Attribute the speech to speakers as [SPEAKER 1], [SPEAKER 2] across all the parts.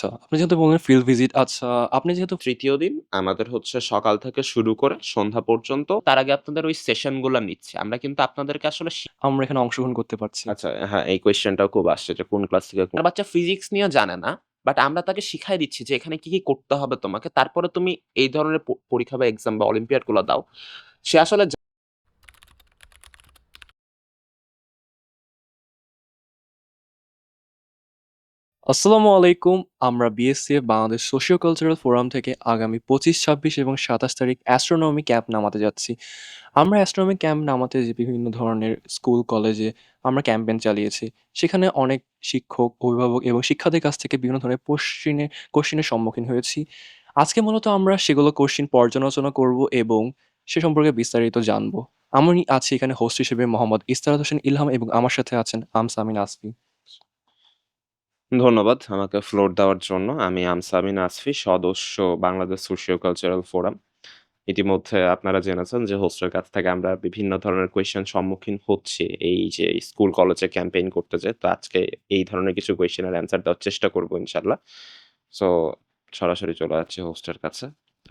[SPEAKER 1] আচ্ছা, আপনি যেহেতু বললেন ফিল্ড ভিজিট আচ্ছা, আপনি যেহেতু
[SPEAKER 2] তৃতীয় দিন আমাদের হচ্ছে সকাল থেকে শুরু করে সন্ধ্যা পর্যন্ত তার আগে আপনাদের ওই সেশনগুলা নিচ্ছে। আমরা কিন্তু আপনাদেরকে আসলে শি
[SPEAKER 1] আমরা এখানে অংশগ্রহণ করতে পারছি।
[SPEAKER 2] আচ্ছা হ্যাঁ, এই কোয়েশ্চেনটাও খুব আসছে যে কোন ক্লাস থেকে কোন
[SPEAKER 3] আপনার বাচ্চা ফিজিক্স নিয়ে জানে না। বাট আমরা তাকে শিখাই দিচ্ছি যে এখানে কি, কি করতে হবে তোমাকে। তারপরে তুমি এই ধরনের প পরীক্ষা বা এক্সাম বা অলিম্পিয়াডগুলো দাও। সে আসলে
[SPEAKER 1] আসসালামু আলাইকুম। আমরা BSCF Bangladesh socio cultural forum থেকে আগামী ২৫, ২৬ এবং ২৭ তারিখ অ্যাস্ট্রোনমি ক্যাম্প নামাতে যাচ্ছি। আমরা অ্যাস্ট্রোনমি ক্যাম্প নামাতে যে বিভিন্ন ধরনের স্কুল, কলেজে আমরা ক্যাম্পেন চালিয়েছি। সেখানে অনেক শিক্ষক, অভিভাবক এবং শিক্ষার্থীর কাছ থেকে বিভিন্ন ধরনের কোশ্চিনে কোশ্চেনের সম্মুখীন হয়েছি। আজকে মূলত আমরা সেগুলো কোশ্চেন পর্যালোচনা করব এবং সে সম্পর্কে বিস্তারিত জানব। আমি আছি এখানে হোস্ট হিসেবে মোহাম্মদ ইস্তারাত হোসেন ইলহাম এবং আমার সাথে আছেন আমসামিন আসফি।
[SPEAKER 2] ধন্যবাদ আমাকে ফ্লোর দেওয়ার জন্য। আমি আমসামিন আসফি, সদস্য বাংলাদেশ সোশিও কালচারাল ফোরাম। ইতিমধ্যে আপনারা জেনেছেন যে হোস্টের কাছ থেকে আমরা বিভিন্ন ধরনের কোয়েশ্চেন সম্মুখীন হচ্ছি এই যে স্কুল, কলেজে ক্যাম্পেইন করতে যেয়ে। তো আজকে এই ধরনের কিছু কোয়েশ্চেনের অ্যান্সার দেওয়ার চেষ্টা করব ইনশাল্লাহ সো সরাসরি চলে যাচ্ছে হোস্টের কাছে।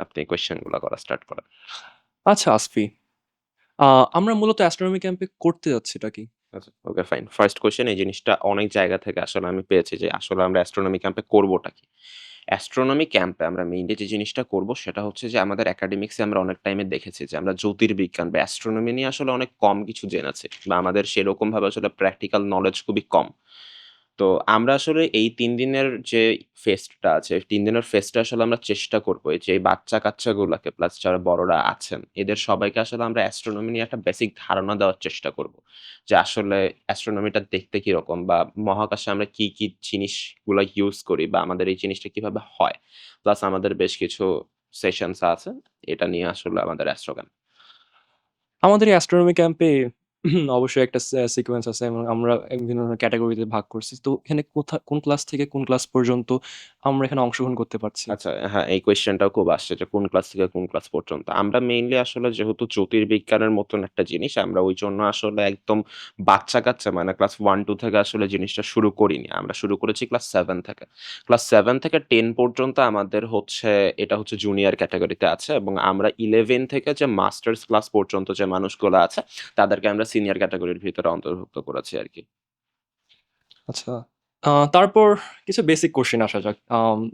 [SPEAKER 2] আপনি কোয়েশ্চেনগুলা করা স্টার্ট করেন।
[SPEAKER 1] আচ্ছা আসফি, আমরা মূলত অ্যাস্ট্রোনমি ক্যাম্পে করতে যাচ্ছি এটা কি?
[SPEAKER 2] Okay fine. ফার্স্ট কোয়েশ্চেন এই জিনিসটা অনেক জায়গা থেকে আসলে আমি পেয়েছি যে আসলে আমরা অ্যাস্ট্রোনমি ক্যাম্পে করবোটা কি? অ্যাস্ট্রোনমি ক্যাম্পে আমরা মেইনলি যে জিনিসটা করব সেটা হচ্ছে যে আমাদের একাডেমিক্সে আমরা অনেক টাইমে দেখেছি যে আমরা জ্যোতির্বিজ্ঞান বা অ্যাস্ট্রোনমি নিয়ে আসলে অনেক কম কিছু জেনেছি বা আমাদের সেরকমভাবে আসলে প্র্যাকটিক্যাল নলেজ খুবই কম। তো আমরা আসলে এই তিন দিনের যে ফেস্টটা আছে, তিন দিনের ফেস্টটা আসলে আমরা চেষ্টা করব এই যে বাচ্চা-কাচ্চাগুলাকে প্লাস যারা বড়রা আছেন, এদের সবাইকে আসলে আমরা অ্যাস্ট্রোনমি নিয়ে একটা বেসিক ধারণা দেওয়ার চেষ্টা করব। যে আসলে অ্যাস্ট্রোনমিটা দেখতে কীরকম বা মহাকাশে আমরা কি, কি জিনিসগুলো ইউজ করি বা আমাদের এই জিনিসটা কীভাবে হয়। প্লাস আমাদের বেশ কিছু সেশনস আছে। এটা নিয়ে আসলে আমাদের অ্যাস্ট্রো ক্যাম্প।
[SPEAKER 1] আমাদের এই অ্যাস্ট্রোনমি ক্যাম্পে অবশ্যই একটা সিকোয়েন্স আছে এবং আমরা বিভিন্ন ধরনের ক্যাটেগরিতে ভাগ করছি। তো এখানে কোথা কোন ক্লাস থেকে কোন ক্লাস পর্যন্ত আমরা এখানে অংশগ্রহণ করতে পারছি?
[SPEAKER 2] আচ্ছা, হ্যাঁ, এই কোয়েশ্চেনটাও খুব আসছে যে কোন ক্লাস থেকে কোন ক্লাস পর্যন্ত। আমরা মেইনলি আসলে যেহেতু জ্যোতির্বিজ্ঞানের মতন একটা জিনিস আমরা ওইজন্য আসলে একদম বাচ্চা-কাচ্চা মানে ক্লাস 1-2 থেকে আসলে জিনিসটা শুরু করিনি। আমরা শুরু করেছি ক্লাস 7 থেকে। ক্লাস 7 থেকে 10 পর্যন্ত আমাদের হচ্ছে এটা হচ্ছে জুনিয়র ক্যাটেগরিতে আছে এবং আমরা 11 থেকে যে মাস্টার্স ক্লাস পর্যন্ত যে মানুষগুলো আছে তাদেরকে আমরা সিনিয়র ক্যাটাগরির ভিতরে অন্তর্ভুক্ত করেছি আর
[SPEAKER 1] কি আচ্ছা। তারপর কিছু বেসিক কোয়েশ্চেন আসা যাক।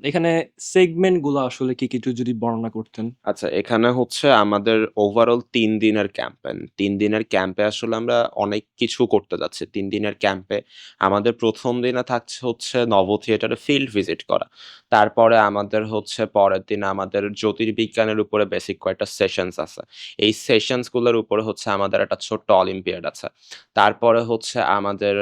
[SPEAKER 1] এখানে সেগমেন্টগুলা আসলে কি, কিছু যদি বর্ণনা করতেন?
[SPEAKER 2] আচ্ছা, এখানে হচ্ছে আমাদের ওভারঅল তিন দিনের ক্যাম্পেন তিন দিনের ক্যাম্পে আসলে আমরা অনেক কিছু করতে যাচ্ছি। তিন দিনের ক্যাম্পে আমাদের প্রথম দিনে থাকছে হচ্ছে নব থিয়েটারে ফিল্ড ভিজিট করা। তারপরে আমাদের হচ্ছে পরের দিন আমাদের জ্যোতির্বিজ্ঞানের উপরে বেসিক কয়েকটা সেশনস আছে। এই সেশনসগুলোর উপরে হচ্ছে আমাদের একটা ছোট্ট অলিম্পিয়াড আছে। তারপরে হচ্ছে আমাদের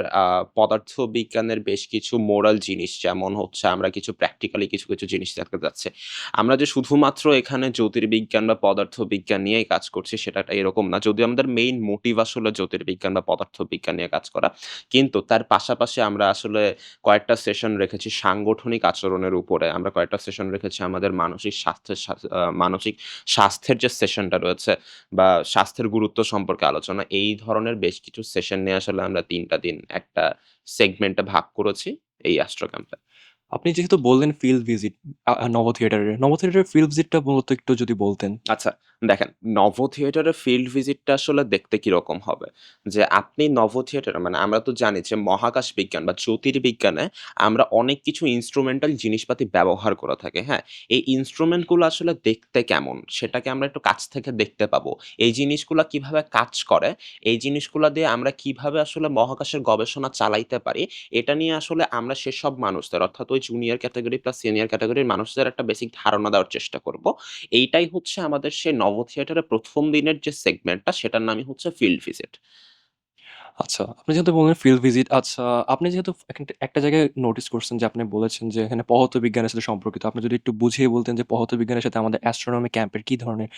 [SPEAKER 2] পদার্থবিজ্ঞানের বেশ কিছু মোরাল জিনিস যেমন হচ্ছে আমরা কিছু প্র্যাকটিক্যালি কিছু, কিছু জিনিস দেখতে যাচ্ছি। আমরা যে শুধুমাত্র এখানে জ্যোতির্বিজ্ঞান বা পদার্থবিজ্ঞান নিয়েই কাজ করছি সেটাটা এরকম না। যদিও আমাদের মেইন মোটিভ আসলে জ্যোতির্বিজ্ঞান বা পদার্থবিজ্ঞান নিয়ে কাজ করা। কিন্তু তার পাশাপাশি আমরা আসলে কয়েকটা সেশন রেখেছি সাংগঠনিক আচরণের উপরে। আমরা কয়েকটা সেশন রেখেছি, আমাদের মানসিক স্বাস্থ্যের মানসিক স্বাস্থ্যের যে সেশনটা রয়েছে বা স্বাস্থ্যের গুরুত্ব সম্পর্কে আলোচনা। এই ধরনের বেশ কিছু সেশন নিয়ে আসলে আমরা তিনটা দিন একটা সেগমেন্টে ভাগ করেছি এই অ্যাস্ট্রো ক্যাম্পে।
[SPEAKER 1] আপনি যেহেতু বললেন ফিল্ড ভিজিট নভ থিয়েটারের। নভ থিয়েটারের ফিল্ড ভিজিটটা মূলত একটু যদি বলতেন?
[SPEAKER 2] আচ্ছা, দেখেন নভ থিয়েটারের ফিল্ড ভিজিটটা আসলে দেখতে কীরকম হবে? যে আপনি নভ থিয়েটারে মানে আমরা তো জানি যে মহাকাশ বিজ্ঞান বা জ্যোতির্বিজ্ঞানে আমরা অনেক কিছু ইনস্ট্রুমেন্টাল জিনিসপাতি ব্যবহার করে থাকি, হ্যাঁ? এই ইনস্ট্রুমেন্টগুলো আসলে দেখতে কেমন? সেটাকে আমরা একটু কাছ থেকে দেখতে পাবো। এই জিনিসগুলো কীভাবে কাজ করে? এই জিনিসগুলা দিয়ে আমরা কীভাবে আসলে মহাকাশের গবেষণা চালাইতে পারি? এটা নিয়ে আসলে আমরা সেসব মানুষদের অর্থাৎ ওই জুনিয়র ক্যাটাগরি প্লাস সিনিয়র ক্যাটাগরির মানুষদের একটা বেসিক ধারণা দেওয়ার চেষ্টা করব। এইটাই হচ্ছে আমাদের সেই নভ থিয়েটারের ১ম দিনের যে সেগমেন্টটা সেটার নামই হচ্ছে ফিল্ড ভিজিট।
[SPEAKER 1] আচ্ছা, আপনি যেহেতু বললেন ফিল্ড ভিজিট আচ্ছা, আপনি যেহেতু একটা জায়গায় নোটিস করছেন যে আপনি বলেছেন যে এখানে পহত বিজ্ঞানের সাথে সম্পর্কিত। আপনি যদি একটু বুঝিয়ে বলতেন যে পদার্থবিজ্ঞানের সাথে আমাদের অ্যাস্ট্রোনমি ক্যাম্পের কি ধরনের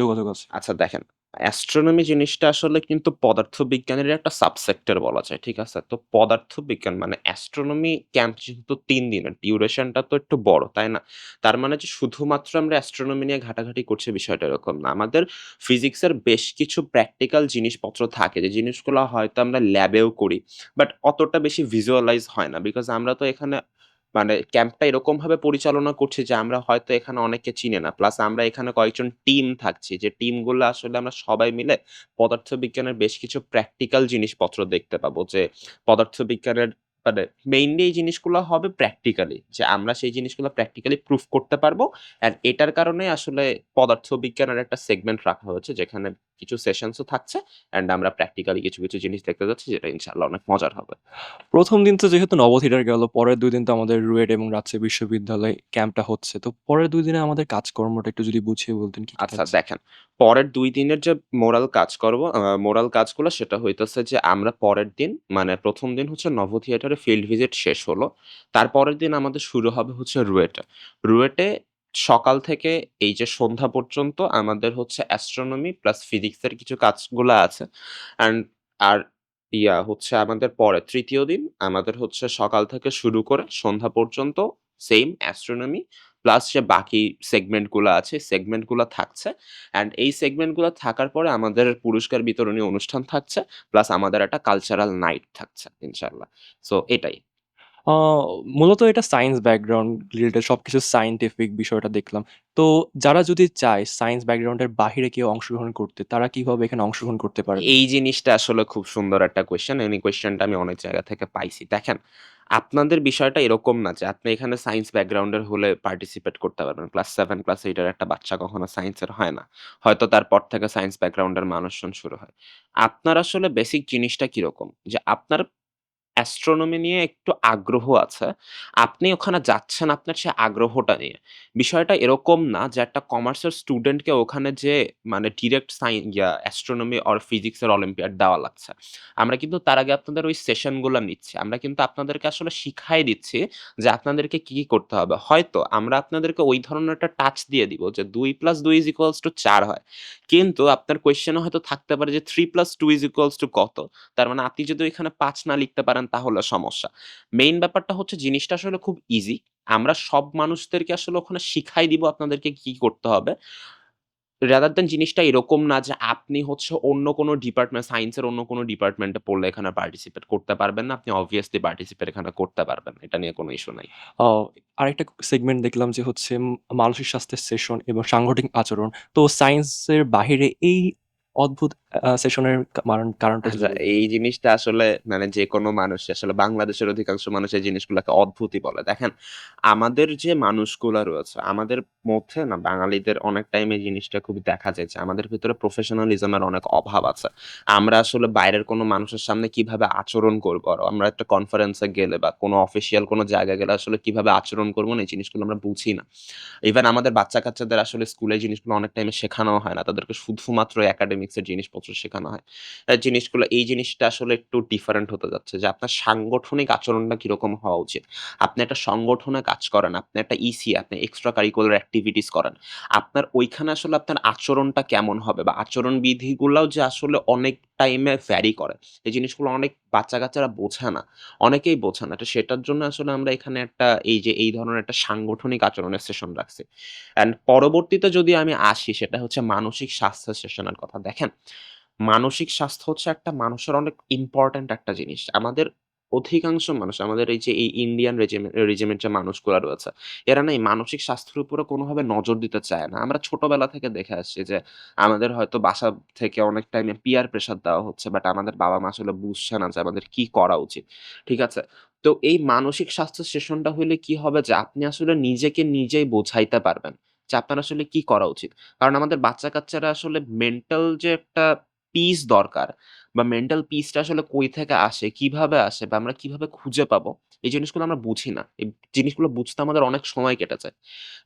[SPEAKER 1] যোগাযোগ আছে?
[SPEAKER 2] আচ্ছা দেখেন, অ্যাস্ট্রোনমি জিনিসটা আসলে কিন্তু পদার্থবিজ্ঞানের একটা সাবসেক্টর বলা যায়। ঠিক আছে? তো পদার্থবিজ্ঞান মানে অ্যাস্ট্রোনমি ক্যাম্প যেহেতু তিন দিনের ডিউরেশনটা তো একটু বড়, তাই না? তার মানে যে শুধুমাত্র আমরা অ্যাস্ট্রোনমি নিয়ে ঘাটাঘাটি করছি বিষয়টা এরকম না। আমাদের ফিজিক্সের বেশ কিছু প্র্যাকটিক্যাল জিনিসপত্র থাকে যে জিনিসগুলো হয়তো আমরা ল্যাবেও করি। বাট অতটা বেশি ভিজুয়ালাইজ হয় না। বিকজ আমরা তো এখানে মানে ক্যাম্পটা এরকমভাবে পরিচালনা করছি যে আমরা হয়তো এখানে অনেককে চিনি না। প্লাস আমরা এখানে কয়েকজন টিম থাকছি যে টিমগুলো আসলে আমরা সবাই মিলে পদার্থবিজ্ঞানের বেশ কিছু প্র্যাকটিক্যাল জিনিসপত্র দেখতে পাবো। যে পদার্থবিজ্ঞানের মানে মেইনলি এই জিনিসগুলো হবে প্র্যাকটিক্যালি। যে আমরা সেই জিনিসগুলো প্র্যাকটিক্যালি প্রুফ করতে পারব। অ্যান্ড এটার কারণে আসলে পদার্থবিজ্ঞানের একটা সেগমেন্ট রাখা হয়েছে, যেখানে কিছু সেশনসও থাকছে অ্যান্ড আমরা প্র্যাকটিক্যালি কিছু, কিছু জিনিস দেখতে যাচ্ছি যেটা ইনশাআল্লাহ অনেক মজার হবে।
[SPEAKER 1] প্রথম দিন তো যেহেতু নব থিয়েটার গেল, পরের দুই দিন তো আমাদের রুয়েট এবং রাজশাহী বিশ্ববিদ্যালয়ে ক্যাম্পটা হচ্ছে। তো পরের দুই দিনে আমাদের কাজকর্মটা একটু যদি বুঝিয়ে বলতেন কি,
[SPEAKER 2] আচ্ছা দেখেন, পরের দুই দিনের যে মোরাল কাজ করব মোরাল কাজগুলো সেটা হইতেছে যে আমরা পরের দিন মানে প্রথম দিন হচ্ছে নভ থিয়েটারে ফিল্ড ভিজিট শেষ হলো। তারপরের দিন আমাদের শুরু হবে হচ্ছে রুয়েটে। রুয়েটে সকাল থেকে এই যে সন্ধ্যা পর্যন্ত আমাদের হচ্ছে অ্যাস্ট্রোনমি প্লাস ফিজিক্সের কিছু কাজগুলো আছে। অ্যান্ড আর ইয়া হচ্ছে আমাদের পরে তৃতীয় দিন আমাদের হচ্ছে সকাল থেকে শুরু করে সন্ধ্যা পর্যন্ত সেম অ্যাস্ট্রোনমি প্লাস যে বাকি সেগমেন্টগুলা আছে, সেগমেন্টগুলা থাকছে। অ্যান্ড এই সেগমেন্টগুলা থাকার পরে আমাদের পুরস্কার বিতরণী অনুষ্ঠান থাকছে। প্লাস আমাদের একটা কালচারাল নাইট থাকছে ইনশাল্লাহ সো এটাই।
[SPEAKER 1] মূলত এটা সায়েন্স ব্যাকগ্রাউন্ড রিলেটেড সবকিছু সায়েন্টিফিক বিষয়টা দেখলাম। তো যারা যদি চায় সায়েন্স ব্যাকগ্রাউন্ডের বাহিরে কেউ অংশগ্রহণ করতে, তারা কীভাবে এখানে অংশগ্রহণ করতে পারে?
[SPEAKER 2] এই জিনিসটা আসলে খুব সুন্দর একটা কোয়েশ্চেন। এই কোয়েশ্চেনটা আমি অনেক জায়গা থেকে পাইছি। দেখেন, আপনাদের বিষয়টা এরকম না যে আপনি এখানে সায়েন্স ব্যাকগ্রাউন্ডের হলে পার্টিসিপেট করতে পারবেন। ক্লাস 7, ক্লাস 8 এর একটা বাচ্চা কখনো সায়েন্সের হয় না। হয়তো তারপর থেকে সায়েন্স ব্যাকগ্রাউন্ডের মানুষজন শুরু হয়। আপনার আসলে বেসিক জিনিসটা কীরকম? যে আপনার অ্যাস্ট্রোনমি নিয়ে একটু আগ্রহ আছে। আপনি ওখানে যাচ্ছেন আপনার সেই আগ্রহটা নিয়ে। বিষয়টা এরকম না যে একটা কমার্সের স্টুডেন্টকে ওখানে যেয়ে মানে ডিরেক্ট সাই ইয়া অ্যাস্ট্রোনমি অর ফিজিক্সের অলিম্পিয়াড দেওয়া লাগছে। আমরা কিন্তু তার আগে আপনাদের ওই সেশনগুলা নিচ্ছি। আমরা কিন্তু আপনাদেরকে আসলে শিখাই দিচ্ছি যে আপনাদেরকে কি, কি করতে হবে। হয়তো আমরা আপনাদেরকে ওই ধরনের একটা টাচ দিয়ে দিব যে ২ + ২ = ৪ হয়। কিন্তু আপনার কোয়েশ্চেন হয়তো থাকতে পারে যে ৩ + 2 = কত? তার মানে আপনি যদি ওইখানে ৫ না লিখতে পারেন তাহলে সমস্যা। মেইন ব্যাপারটা হচ্ছে জিনিসটা আসলে খুব ইজি। আমরা সব মানুষদেরকে আসলে ওখানে শিখাই দিব আপনাদেরকে কি করতে হবে। রাদার দেন জিনিসটা এরকম না যে আপনি হচ্ছে অন্য কোনো ডিপার্টমেন্ট সায়েন্সের অন্য কোনো ডিপার্টমেন্টে পড়লে এখানে পার্টিসিপেট করতে পারবেন না। আপনি obviously পার্টিসিপেট এখানে করতে পারবেন। এটা নিয়ে কোনো ইস্যু নাই।
[SPEAKER 1] আরেকটা সেগমেন্ট দেখলাম যে হচ্ছে মানসিক স্বাস্থ্যের সেশন এবং সাংগঠনিক আচরণ। তো সায়েন্সের বাহিরে এই অদ্ভুত সেশনের কারণটা
[SPEAKER 2] আচ্ছা এই জিনিসটা আসলে মানে যেকোনো মানুষ আসলে বাংলাদেশের অধিকাংশ মানুষ এই জিনিসগুলাকে অদ্ভুতই বলে। দেখেন, আমাদের যে মানুষগুলো রয়েছে, আমাদের মধ্যে না বাঙালিদের অনেক টাইম এই জিনিসটা খুবই দেখা যায় যে আমাদের ভিতরে প্রফেশনালিজমের অনেক অভাব আছে। আমরা আসলে বাইরের কোনো মানুষের সামনে কীভাবে আচরণ করব? আর আমরা একটা কনফারেন্সে গেলে বা কোনো অফিসিয়াল কোনো জায়গায় গেলে আসলে কীভাবে আচরণ করব না এই জিনিসগুলো আমরা বুঝি না। ইভেন আমাদের বাচ্চা-কাচ্চাদের আসলে স্কুলে জিনিসগুলো অনেক টাইমে শেখানো হয় না। তাদেরকে শুধুমাত্র একাডেমিক্স এর জিনিসপত্র শেখানো হয়। জিনিসগুলো এই জিনিসটা আসলে একটু ডিফারেন্ট হতে যাচ্ছে যে আপনার সাংগঠনিক আচরণটা কীরকম হওয়া উচিত। আপনি একটা সংগঠনে কাজ করেন, আপনি একটা ইসি, আপনি এক্সট্রা কারিকুলার অ্যাক্টিভিটিস করেন। আপনার ওইখানে আসলে আপনার আচরণটা কেমন হবে বা আচরণবিধিগুলাও যে আসলে অনেক টাইমে ফ্যারি করে। এই জিনিসগুলো অনেক বাচ্চা-কাচ্চারা বোঝে না। অনেকেই বোঝে না। তো সেটার জন্য আসলে আমরা এখানে একটা এই যে এই ধরনের একটা সাংগঠনিক আচরণের সেশন রাখছি। অ্যান্ড পরবর্তীতে যদি আমি আসি সেটা হচ্ছে মানসিক স্বাস্থ্য সেশনের কথা। দেখেন, মানসিক স্বাস্থ্য হচ্ছে একটা মানুষের অনেক ইম্পর্ট্যান্ট একটা জিনিস। আমাদের অধিকাংশ মানুষ আমাদের এই যে এই ইন্ডিয়ান রেজিমে রেজিমের যে মানুষগুলা রয়েছে, এরা না এই মানসিক স্বাস্থ্যের উপরে কোনোভাবে নজর দিতে চায় না। আমরা ছোটবেলা থেকে দেখে আসছি যে আমাদের হয়তো বাসা থেকে অনেক টাইমে পিয়ার প্রেশার দেওয়া হচ্ছে। বাট আমাদের বাবা-মা আসলে বুঝছে না যে আমাদের কি করা উচিত। ঠিক আছে? তো এই মানসিক স্বাস্থ্য সেশনটা হইলে কি হবে যে আপনি আসলে নিজেকে নিজেই বোঝাইতে পারবেন যে আপনার আসলে কি করা উচিত। কারণ আমাদের বাচ্চা-কাচ্চারা আসলে মেন্টাল যে একটা পিস দরকার বা মেন্টাল পিসটা আসলে কই থেকে আসে, কীভাবে আসে বা আমরা কীভাবে খুঁজে পাবো, এই জিনিসগুলো আমরা বুঝি না। এই জিনিসগুলো বুঝতে আমাদের অনেক সময় কেটে যায়।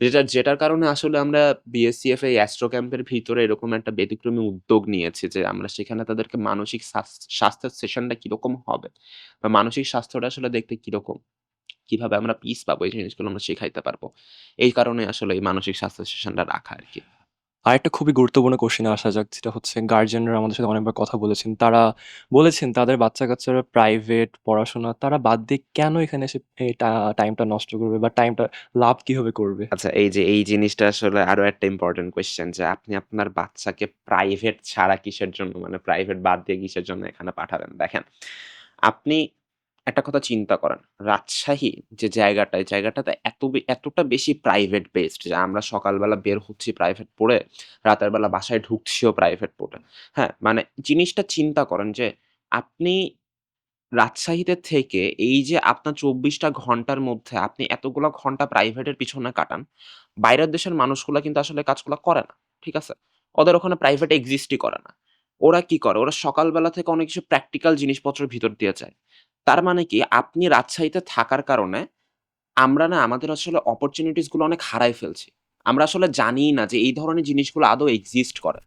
[SPEAKER 2] যেটা যেটার কারণে আসলে আমরা বিএসসিএফ এই অ্যাস্ট্রো ক্যাম্পের ভিতরে এরকম একটা ব্যতিক্রমী উদ্যোগ নিয়েছি যে আমরা সেখানে তাদেরকে মানসিক স্বাস স্বাস্থ্যের সেশনটা কীরকম হবে বা মানসিক স্বাস্থ্যটা আসলে দেখতে কীরকম, কীভাবে আমরা পিস পাবো এই জিনিসগুলো আমরা শিখাইতে পারব। এই কারণে আসলে এই মানসিক স্বাস্থ্য সেশনটা রাখা আরকি।
[SPEAKER 1] আরেকটা খুবই গুরুত্বপূর্ণ কোয়েশ্চেন এ আসা যাক যেটা হচ্ছে গার্ডিয়ানরা আমাদের সাথে অনেকবার কথা বলেছেন। তারা বলেছেন তাদের বাচ্চা-কাচ্চারা প্রাইভেট পড়াশোনা তারা বাদ দিয়ে কেন এখানে এসে টা টাইমটা নষ্ট করবে বা টাইমটা লাভ কীভাবে করবে?
[SPEAKER 2] আচ্ছা এই যে এই জিনিসটা আসলে আরও একটা ইম্পোর্টেন্ট কোয়েশ্চেন যে আপনি আপনার বাচ্চাকে প্রাইভেট ছাড়া কিসের জন্য মানে প্রাইভেট বাদ দিয়ে কিসের জন্য এখানে পাঠাবেন? দেখেন, আপনি একটা কথা চিন্তা করেন। রাজশাহী যে জায়গাটা, এই জায়গাটাতে এত বে এতটা বেশি প্রাইভেট বেসড যে আমরা সকালবেলা বের হচ্ছি প্রাইভেট পড়ে, রাতের বেলা বাসায় ঢুকছিও প্রাইভেট পড়ে। হ্যাঁ? মানে জিনিসটা চিন্তা করেন যে আপনি রাজশাহীতে থেকে এই যে আপনার ২৪ টা ঘণ্টার মধ্যে আপনি এতগুলা ঘণ্টা প্রাইভেটের পিছনে কাটান। বাইরের দেশের মানুষগুলা কিন্তু আসলে কাজগুলা করে না। ঠিক আছে? ওদের ওখানে প্রাইভেট এক্সিস্টই করে না। ওরা কি করে? ওরা সকালবেলা থেকে অনেক কিছু প্র্যাকটিক্যাল জিনিসপত্রের ভিতর দিয়ে যায়। তার মানে কি আপনি রাজশাহীতে থাকার কারণে আমরা না আমাদের আসলে অপরচুনিটিসগুলো অনেক হারায় ফেলছি। আমরা আসলে জানিই না যে এই ধরনের জিনিসগুলো আদৌ এক্সিস্ট করে।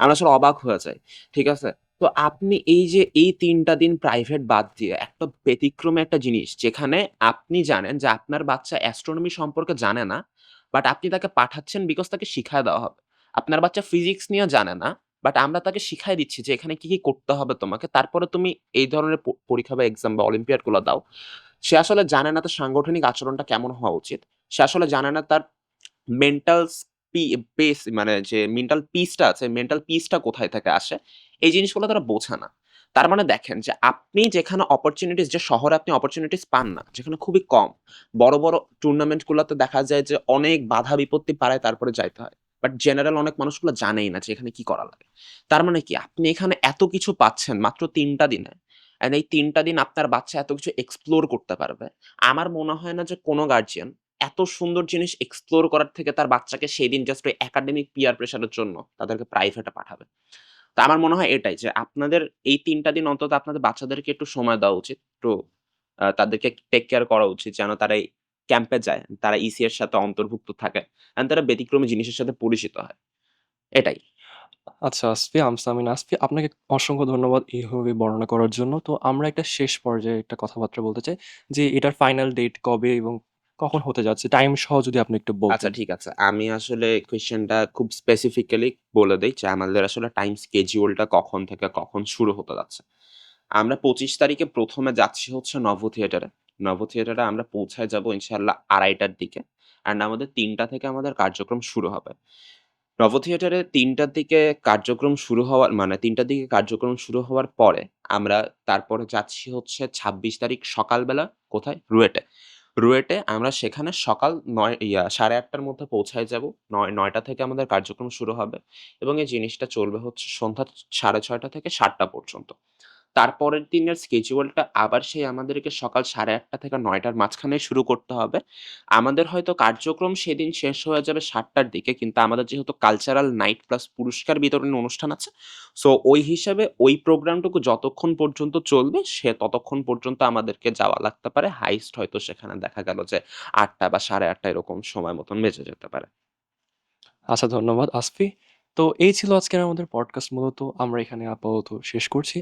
[SPEAKER 2] আমরা আসলে অবাক হয়ে যাই। ঠিক আছে? তো আপনি এই যে এই ৩ টা দিন প্রাইভেট বাদ দিয়ে একটা ব্যতিক্রমী একটা জিনিস যেখানে আপনি জানেন যে আপনার বাচ্চা অ্যাস্ট্রোনমি সম্পর্কে জানে না। বাট আপনি তাকে পাঠাচ্ছেন বিকজ তাকে শিখায় দেওয়া হবে। আপনার বাচ্চা ফিজিক্স নিয়ে জানে না। বাট আমরা তাকে শিখাই দিচ্ছি যে এখানে কি, কি করতে হবে তোমাকে। তারপরে তুমি এই ধরনের পরীক্ষা বা এক্সাম বা অলিম্পিয়াডগুলো দাও। সে আসলে জানে না তার সাংগঠনিক আচরণটা কেমন হওয়া উচিত। সে আসলে জানে না তার মেন্টাল পেস মানে যে মেন্টাল পিসটা আছে, মেন্টাল পিসটা কোথায় থেকে আসে। এই জিনিসগুলো তারা বোঝে না। তার মানে দেখেন যে আপনি যেখানে অপরচুনিটিস যে শহরে আপনি অপরচুনিটিস পান না, যেখানে খুবই কম। বড়, বড় টুর্নামেন্ট গুলাতে দেখা যায় যে অনেক বাধা বিপত্তি পাড়ায় তারপরে যাইতে হয়। বাট জেনারেল অনেক মানুষগুলো জানেই না যে এখানে কি করা লাগে। তার মানে কি আপনি এখানে এত কিছু পাচ্ছেন মাত্র ৩ টা দিনে। অ্যান্ড এই তিনটা দিন আপনার বাচ্চা এত কিছু এক্সপ্লোর করতে পারবে। আমার মনে হয় না যে কোনো গার্জিয়ান এত সুন্দর জিনিস এক্সপ্লোর করার থেকে তার বাচ্চাকে সেদিন জাস্ট ওই একাডেমিক পিয়ার প্রেশারের জন্য তাদেরকে প্রাইভেটে পাঠাবে। তো আমার মনে হয় এটাই যে আপনাদের এই ৩ টা দিন অন্তত আপনাদের বাচ্চাদেরকে একটু সময় দেওয়া উচিত। একটু তাদেরকে টেক কেয়ার করা উচিত যেন তারা ক্যাম্পে যায়। তারা ইসি এর সাথে অন্তর্ভুক্ত থাকে। অ্যান্ড তারা ব্যতিক্রমী জিনিসের সাথে পরিচিত হয়। এটাই।
[SPEAKER 1] আচ্ছা আসফি, আম সামিন আসফি আপনাকে অসংখ্য ধন্যবাদ এইভাবে বর্ণনা করার জন্য। তো আমরা একটা শেষ পর্যায়ে একটা কথাবার্তা বলতে চাই যে এটার ফাইনাল ডেট কবে এবং কখন হতে যাচ্ছে? টাইম সহ যদি আপনি একটু
[SPEAKER 2] বলেন
[SPEAKER 1] আচ্ছা
[SPEAKER 2] ঠিক আছে। আমি আসলে কোয়েশ্চেনটা খুব স্পেসিফিক্যালি বলে দেই যে আমাদের আসলে টাইম শিডিউলটা কখন থেকে কখন শুরু হতে যাচ্ছে। আমরা ২৫ তারিখে প্রথমে যাচ্ছি হচ্ছে নভ থিয়েটারে। নভ থিয়েটারে আমরা পৌঁছায় যাব ইনশাআল্লাহ আড়াইটার দিকে। অ্যান্ড আমাদের তিনটা থেকে আমাদের কার্যক্রম শুরু হবে। নব থিয়েটারে ৩ টার দিকে কার্যক্রম শুরু হওয়ার মানে ৩ টার দিকে কার্যক্রম শুরু হওয়ার পরে আমরা তারপরে যাচ্ছি হচ্ছে ২৬ তারিখ সকালবেলা, কোথায়? রুয়েটে। রুয়েটে আমরা সেখানে সকাল নয়, ইয়া সাড়ে আটটার মধ্যে পৌঁছায় যাব নয়, নয়টা থেকে আমাদের কার্যক্রম শুরু হবে এবং এই জিনিসটা চলবে হচ্ছে সন্ধ্যা ৬:৩০ থেকে সাতটা পর্যন্ত। তারপরের দিনের শিডিউলটা আবার সেই আমাদেরকে সকাল ৮:৩০ থেকে নয়টার মাঝখানে শুরু করতে হবে। আমাদের হয়তো কার্যক্রম সেদিন শেষ হয়ে যাবে সাতটার দিকে কিন্তু আমাদের যেহেতু কালচারাল নাইট প্লাস পুরস্কার বিতরণী অনুষ্ঠান আছে। সো ওই হিসাবে ওই প্রোগ্রামটুকু যতক্ষণ পর্যন্ত চলবে, সে ততক্ষণ পর্যন্ত আমাদেরকে যাওয়া লাগতে পারে। হাইস্ট হয়তো সেখানে দেখা গেল যে আটটা বা সাড়ে আটটা এরকম সময় মতন বেজে যেতে পারে।
[SPEAKER 1] আচ্ছা ধন্যবাদ, আসফি। তো এই ছিল আজকের আমাদের পডকাস্ট মূলত আমরা এখানে আপাতত শেষ করছি।